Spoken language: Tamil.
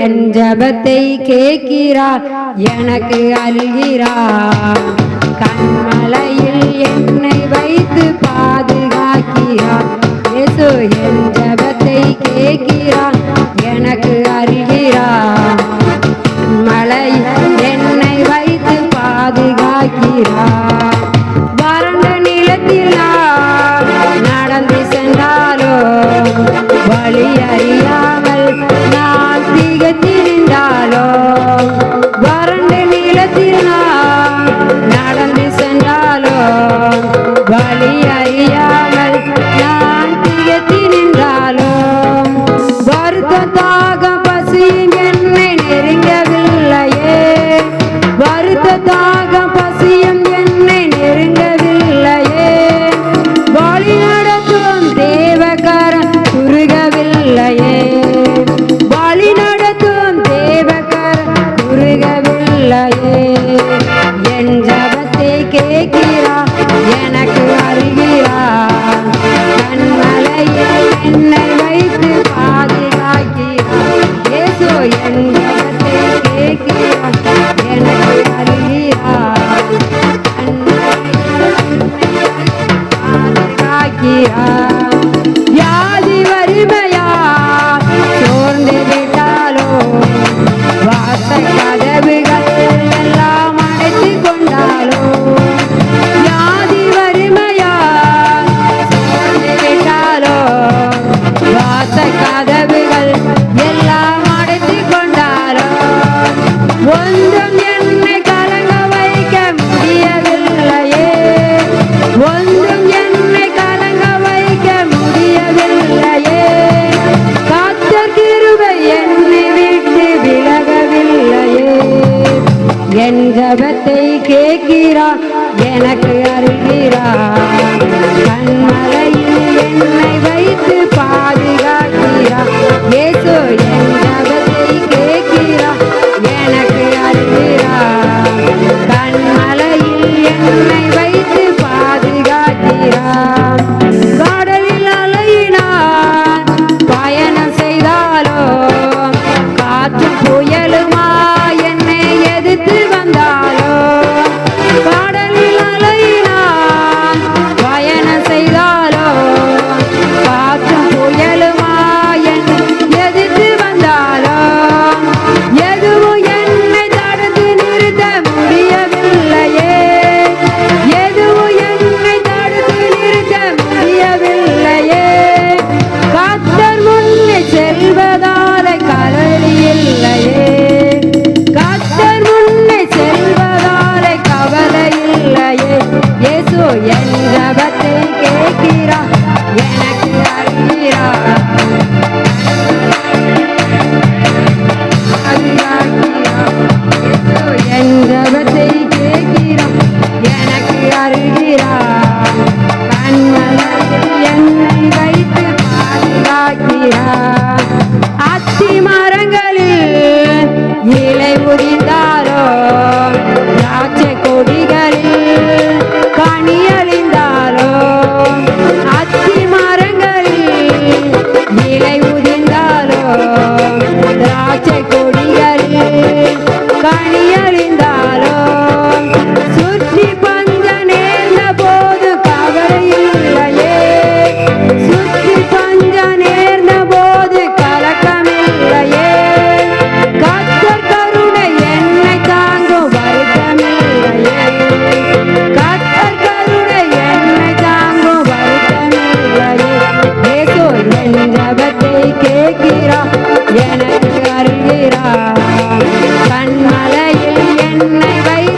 என் ஜபத்தை கேட்கிறார் எனக்கு அல்கிறார் தாகம் பசியும் என்னை நெருங்கவில்லையே. வழி நடத்தும் தேவகாரம் குறுகவில்லையே. வழி நடத்தும் தேவகாரம் குறுகவில்லையே. என் ஜபத்தை கேட்கிறா எனக்கு அறிகிறா கண்மலையில் என்னை வைத்து பாதுகாக்கிறா. ஏசோ என் Yeah. என் ஜபத்தை கேட்கிறா எனக்கு அருகிறார் கண்மலையில் என்னை வைத்து பாதுகாக்கிறார் ஏசோ என் ஜபத்தை கேட்கிறார் உன்னை வை